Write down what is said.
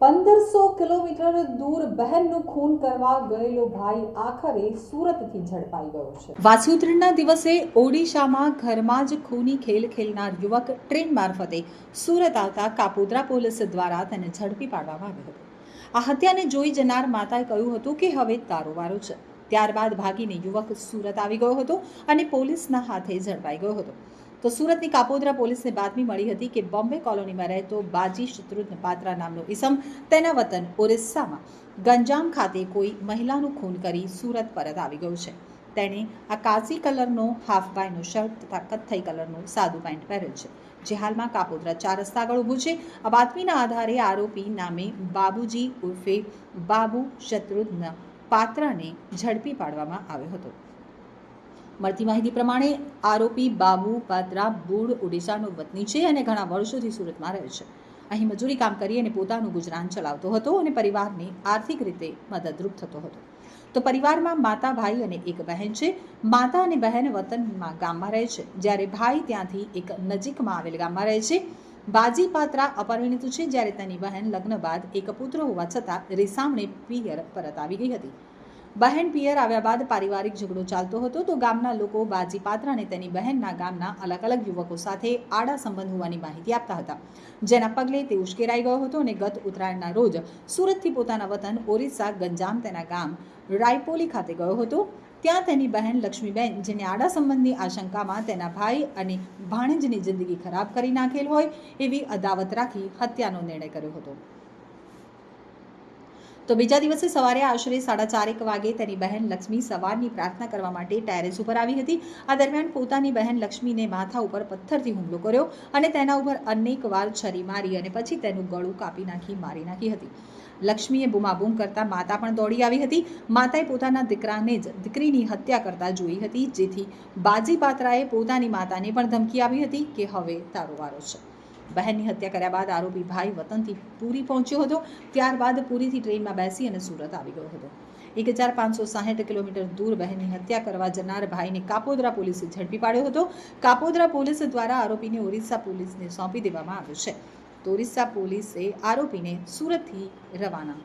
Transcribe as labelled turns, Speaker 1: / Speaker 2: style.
Speaker 1: પંદરસો કિલોમીટર દૂર બહેનનું ખૂન કરવા ગયેલો ભાઈ આખરે સુરતથી ઝડપાઈ ગયો છે. વાસી દિવસે ઓડિશામાં ઘરમાં જ ખૂની ખેલ ખેલનાર યુવક ટ્રેન મારફતે સુરત આવતા કાપોદ્રા પોલીસ દ્વારા તેને ઝડપી પાડવામાં આવ્યો હતો. આ હત્યાને જોઈ જનાર માતાએ કહ્યું હતું કે હવે તારો વારો છે. ત્યારબાદ ભાગીને યુવક સુરત આવી ગયો હતો અને પોલીસના હાથે ઝડપાઈ ગયો હતો. તો સુરતની કાપોદ્રા પોલીસને બાતમી મળી હતી કે બોમ્બે કોલોનીમાં રહેતો બાજી શત્રુઘ્ન પાત્રા નામનો ઇસમ તેના વતન ઓરિસ્સામાં ગંજામ ખાતે કોઈ મહિલાનું ખૂન કરી સુરત પરત આવી ગયો છે. તેણે આ કાચી કલરનો હાફ બાયનો શર્ટ તથા કથ્થઈ કલરનો સાદું પેન્ટ પહેર્યું છે, જે હાલમાં કાપોદ્રા ચાર રસ્તા આગળ ઊભું છે. આ બાતમીના આધારે આરોપી નામે બાબુજી ઉર્ફે બાબુ શત્રુઘ્ન પાત્રાને ઝડપી પાડવામાં આવ્યો હતો. મળતી માહિતી પ્રમાણે આરોપી બાબુ પાત્રા બુડ ઓડિશાનો વતની છે અને ઘણા વર્ષોથી સુરતમાં રહે છે. અહીં મજૂરી કામ કરી અને પોતાનું ગુજરાન ચલાવતો હતો અને પરિવારને આર્થિક રીતે મદદરૂપ થતો હતો. તો પરિવારમાં માતા ભાઈ અને એક બહેન છે. માતા અને બહેન વતનમાં ગામમાં રહે છે. જ્યારે ભાઈ ત્યાંથી એક નજીકમાં આવેલ ગામમાં રહે છે. બાજી પાત્રા અપરિણિત છે જ્યારે તેની બહેન લગ્ન બાદ એક પુત્ર હોવા છતાં રીસામણે પિયર પરત આવી ગઈ હતી. બહેન પિયર આવ્યા બાદ પારિવારિક ઝઘડો ચાલતો હતો તો ગામના લોકો બાજી પાત્રાને તેની બહેનના ગામના અલગ અલગ યુવકો સાથે આડા સંબંધ હોવાની માહિતી આપતા હતા. જેના પગલે તે ઉશ્કેરાઈ ગયો હતો અને ગત ઉત્તરાયણના રોજ સુરતથી પોતાના વતન ઓરિસ્સા ગંજામ તેના ગામ રાયપોલી ખાતે ગયો હતો. ત્યાં તેની બહેન લક્ષ્મીબેન, જેને આડા સંબંધની આશંકામાં તેના ભાઈ અને ભાણેજની જિંદગી ખરાબ કરી નાખેલ હોય, એવી અદાવત રાખી હત્યાનો નિર્ણય કર્યો હતો. તો બીજા દિવસે સવારે આશરે સાડા ચારેક વાગે તેની બહેન લક્ષ્મી સવારની પ્રાર્થના કરવા માટે ટેરેસ ઉપર આવી હતી. આ દરમિયાન પોતાની બહેન લક્ષ્મીને માથા ઉપર પથ્થરથી હુમલો કર્યો અને તેના ઉપર અનેક વાર છરી મારી અને પછી તેનું ગળું કાપી નાખી મારી નાખી હતી. લક્ષ્મીએ બૂમાબૂમ કરતા માતા પણ દોડી આવી હતી. માતાએ પોતાના દીકરાને જ દીકરીની હત્યા કરતા જોઈ હતી, જેથી બાજી પાત્રાએ પોતાની માતાને પણ ધમકી આવી હતી કે હવે તારો વારો છે. બહેનની હત્યા કર્યા બાદ આરોપી ભાઈ વતનથી પૂરી પહોંચ્યો હતો. ત્યારબાદ પૂરીથી ટ્રેનમાં બેસી અને સુરત આવી ગયો હતો. એક હજાર પાંચસો સાહીઠ કિલોમીટર દૂર બહેનની હત્યા કરવા જનાર ભાઈને કાપોદ્રા પોલીસે ઝડપી પાડ્યો હતો. કાપોદ્રા પોલીસ દ્વારા આરોપીને ઓરિસ્સા પોલીસને સોંપી દેવામાં આવ્યો છે. તો ઓરિસ્સા પોલીસે આરોપીને સુરતથી રવાના.